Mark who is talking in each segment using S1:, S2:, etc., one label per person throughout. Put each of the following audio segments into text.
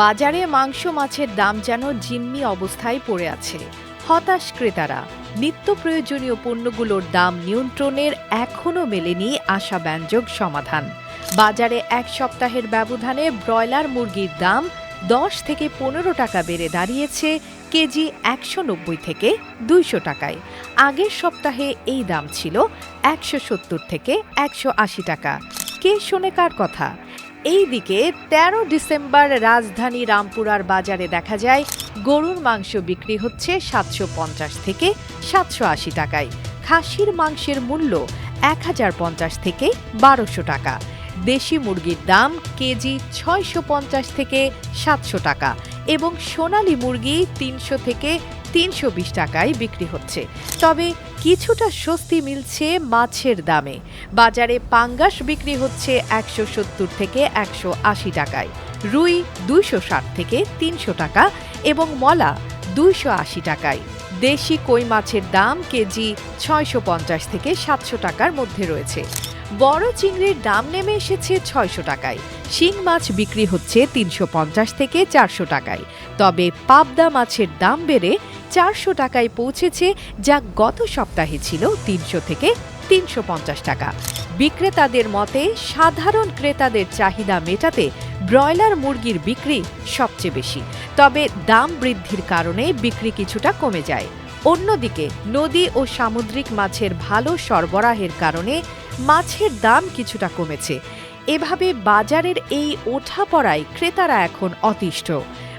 S1: বাজারে মাংস মাছের দাম যেন জিম্মি অবস্থায় পড়ে আছে। হতাশ ক্রেতারা, নিত্য প্রয়োজনীয় পণ্যগুলোর দাম নিয়ন্ত্রণের এখনও মেলেনি আশাব্যঞ্জক সমাধান। বাজারে এক সপ্তাহের ব্যবধানে ব্রয়লার মুরগির দাম দশ থেকে পনেরো টাকা বেড়ে দাঁড়িয়েছে, কেজি একশো নব্বই থেকে দুইশো টাকায়। আগের সপ্তাহে এই দাম ছিল একশো সত্তর থেকে একশো আশি টাকা। কে শোনে কার কথা? এইদিকে তেরো ডিসেম্বর রাজধানী রামপুরার বাজারে দেখা যায়, গরুর মাংস বিক্রি হচ্ছে সাতশো পঞ্চাশ থেকে সাতশো আশি টাকায়। খাসির মাংসের মূল্য এক হাজার পঞ্চাশ থেকে বারোশো টাকা। দেশি মুরগির দাম কেজি ছয়শো পঞ্চাশ থেকে সাতশো টাকা এবং সোনালী মুরগি তিনশো থেকে তিনশো বিশ টাকায় বিক্রি হচ্ছে। তবে কিছুটা স্বস্তি মিলছে মাছের দামে। বাজারে পাঙ্গাস বিক্রি হচ্ছে একশো সত্তর থেকে একশো আশি টাকায়, রুই দুইশো ষাট থেকে তিনশো টাকা এবং মলা দুইশো আশি টাকায়। দেশি কই মাছের দাম কেজি ছয়শো পঞ্চাশ থেকে সাতশো টাকার মধ্যে রয়েছে। বড় চিংড়ির দাম নেমে এসেছে ছয়শো টাকায়। শিং মাছ বিক্রি হচ্ছে তিনশো পঞ্চাশ থেকে চারশো টাকায়। তবে পাবদা মাছের দাম বেড়ে চারশো টাকায় পৌঁছেছে যা গত সপ্তাহে ছিল তিনশো থেকে তিনশো পঞ্চাশ টাকা। বিক্রেতাদের মতে, সাধারণ ক্রেতাদের চাহিদা মেটাতে ব্রয়লার মুরগির বিক্রি সবচেয়ে বেশি। তবে দাম বৃদ্ধির কারণে বিক্রি কিছুটা কমে যায়। অন্যদিকে, নদী ও সামুদ্রিক মাছের ভালো সরবরাহের কারণে মাছের দাম কিছুটা কমেছে। এভাবে বাজারের এই ওঠাপড়ায় ক্রেতারা এখন অতিষ্ঠ।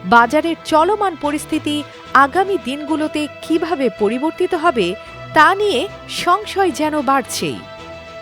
S1: বাজারের চলমান পরিস্থিতি আগামী দিনগুলোতে কীভাবে পরিবর্তিত হবে, তা নিয়ে সংশয় যেন বাড়ছেই।